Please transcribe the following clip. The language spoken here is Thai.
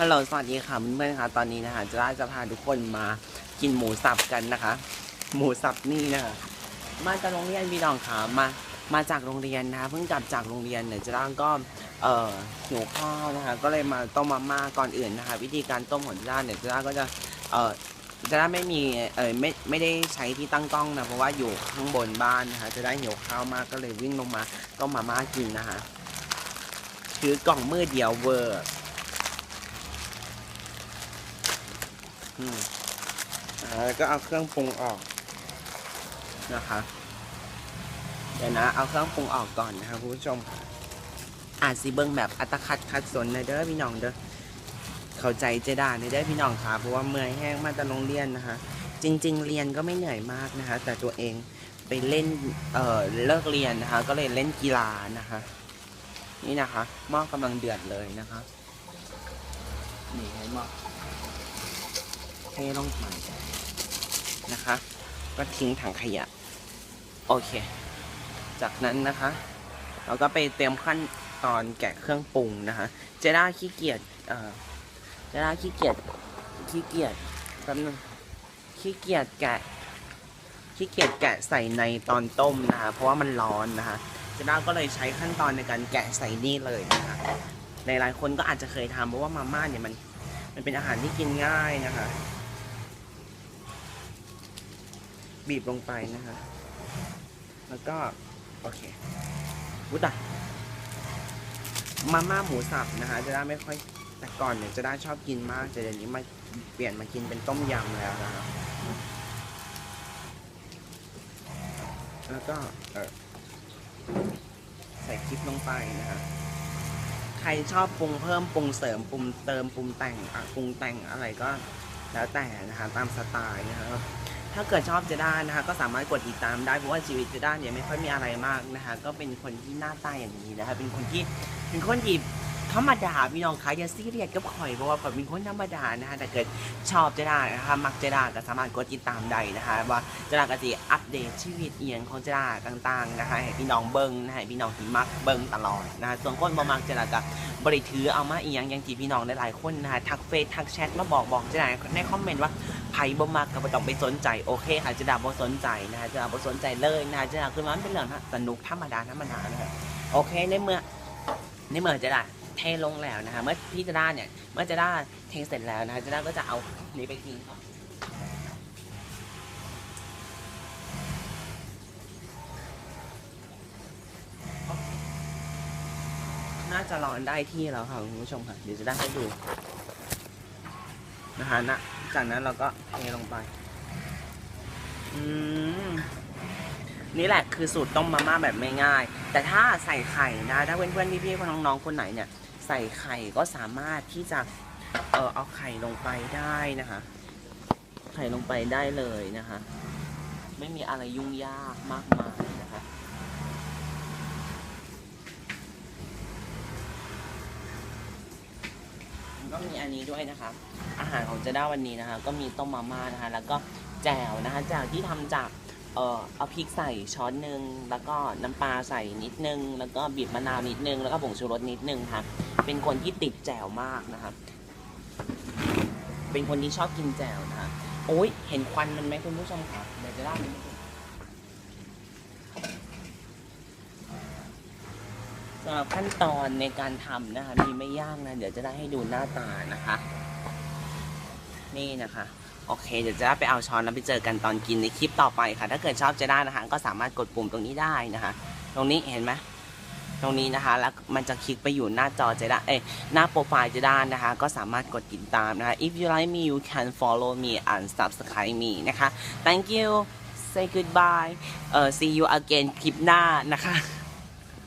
ฮัลโหลสวัสดีค่ะเพื่อนๆค่ะตอนนี้นะคะจะได้จะพาทุกคนมากินหมูสับกันนะคะ หมูสับนี่นะคะมาจากโรงเรียนพี่น้องค่ะมามาจากโรงเรียนนะคะเพิ่งกลับจากโรงเรียนเนี่ยจะด้างก็เอ่อหิวข้าวนะคะ ก็เลยมาต้มมาม่าก่อนอื่นนะคะ วิธีการต้มของจ้าเนี่ยจะด้าก็จะเอ่อจะด้าไม่มีเออไม่ไม่ได้ใช้ที่ตั้งกล้องนะเพราะว่าอยู่ข้างบนบ้านนะคะจะได้หิวข้าวมากก็เลยวิ่งลงมาต้มมาม่ากินนะคะ คือกล่องมือเดียวเวอร์ อืมอ่าแล้วก็เอาเครื่องปรุงออกนะคะ เดี๋ยวนะ เอาเครื่องปรุงออกก่อนนะคะคุณผู้ชมอาจสิเบิ้งแบบอัตคัดคัดสนในเด้อพี่น้องเด้อเข้าใจเจดาในเด้อพี่น้องค่ะเพราะว่าเมื่อยแห้งมาจากโรงเรียนนะคะ จริง ๆ เรียนก็ไม่เหนื่อยมากนะคะ แต่ตัวเองไปเล่นเอ่อเลิกเรียนนะคะ ก็เลยเล่นกีฬานะคะ นี่นะคะหม้อกำลังเดือดเลยนะคะ นี่ให้หม้อ เทลงไปนะคะ ก็ทิ้งถังขยะ โอเค จากนั้นนะคะ เราก็ไปเตรียมขั้นตอนแกะเครื่องปรุงนะคะ เจด้าขี้เกียจเอ่อเจด้าขี้เกียจขี้เกียจแป๊บนึงขี้เกียจแกะขี้เกียจแกะใส่ในตอนต้มนะคะ เพราะว่ามันร้อนนะคะเจด้าก็เลยใช้ขั้นตอนในการแกะใส่นี่เลยนะคะหลายๆคนก็อาจจะเคยทำเพราะว่ามาม่าเนี่ยมันมันเป็นอาหารที่กินง่ายนะคะ บีบลงไปนะคะ แล้วก็ โอเควุ้ตะมาม่าหมูสับนะคะ จะได้ไม่ค่อยแต่ก่อนเนี่ยจะได้ชอบกินมากแต่เดี๋ยวนี้มาเปลี่ยนมากินเป็นต้มยำแล้วนะคะแล้วก็เออใส่พริกลงไปนะคะใครชอบปรุงเพิ่มปรุงเสริมปรุงเติมปรุงแต่งปรุงแต่งอะไรก็แล้วแต่นะคะตามสไตล์นะครับ ถ้าเกิดชอบเจด้านะคะ ก็สามารถกดติดตามได้เพราะว่าชีวิตเจด้าเนี่ยไม่ค่อยมีอะไรมากนะคะ ก็เป็นคนที่หน้าตาอย่างนี้นะคะ เป็นคนที่เป็นคนที่ธรรมดาพี่น้องคะอย่าซีเรียสกับข่อยเพราะว่าข่อยเป็นคนธรรมดานะคะแต่เกิดชอบเจด้านะคะมักเจด้าก็สามารถกดติดตามได้นะคะ ว่าเจด้าก็จะอัปเดตชีวิตเอียงของเจด้าต่างๆนะคะให้พี่น้องเบิ้งนะคะให้พี่น้องที่มักเบิ้งตลอดนะคะส่วนคนบ่มักเจด้าก็บริถือเอามาเอียงอยังที่พี่น้องหลายๆคนนะคะทักเฟซทักแชทมาบอกบอกจะได้ในคอมเมนต์ว่า ไผ่บ่มากก็บ่ต้องไปสนใจโอเคค่ะจะดาบ่สนใจนะคะจะดาบ่สนใจเลยนะคะจะดาคือมันเป็นเรื่องสนุกธรรมดาธรรมดานะคะโอเคในเมื่อในเมื่อจะได้เทลงแล้วนะคะเมื่อพี่จะได้เนี่ยเมื่อจะได้เทเสร็จแล้วนะคะจะได้ก็จะเอานี้ไปทิ้งก่อนน่าจะร้อนได้ที่แล้วค่ะคุณผู้ชมค่ะเดี๋ยวจะได้ให้ดูนะคะนะ จากนั้นเราก็เทลงไป อืม นี่แหละคือสูตรต้มมาม่าแบบไม่ง่าย แต่ถ้าใส่ไข่นะ ถ้าเพื่อนๆพี่ๆน้องๆคนไหนเนี่ย ใส่ไข่ก็สามารถที่จะ เออเอาไข่ลงไปได้นะคะ ไข่ลงไปได้เลยนะคะ ไม่มีอะไรยุ่งยากมากมายนะคะ ก็มีอันนี้ด้วยนะคะ อาหารของเจด้าวันนี้นะคะ ก็มีต้มมาม่านะคะ แล้วก็แจ่วนะคะแจ่วที่ทำจากเอ่อเอาพริกใส่ช้อนหนึ่งแล้วก็น้ำปลาใส่นิดนึง แล้วก็บีบมะนาวนิดนึง แล้วก็ผงชูรสนิดนึงค่ะ เป็นคนที่ติดแจ่วมากนะคะ เป็นคนที่ชอบกินแจ่วนะคะโอ้ยเห็นควันมันไหมคุณผู้ชมคะเดี๋ยวจะเล่านิดนึงสำหรับ ขั้นตอนในการทำนะคะ มีไม่ยากนะ เดี๋ยวจะได้ให้ดูหน้าตานะคะ นี่นะคะ โอเค เดี๋ยวจะไปเอาช้อนแล้วไปเจอกันตอนกินในคลิปต่อไปค่ะ ถ้าเกิดชอบจะได้นะคะ ก็สามารถกดปุ่มตรงนี้ได้นะคะ ตรงนี้เห็นไหมตรงนี้นะคะ แล้วมันจะคลิกไปอยู่หน้าจอเจด้าเอ้ยหน้าโปรไฟล์เจด้านะคะ ก็สามารถกดติดตามนะคะ if you like me you can follow me and subscribe me นะคะ thank you say goodbye เอ่อ see you again คลิปหน้านะคะ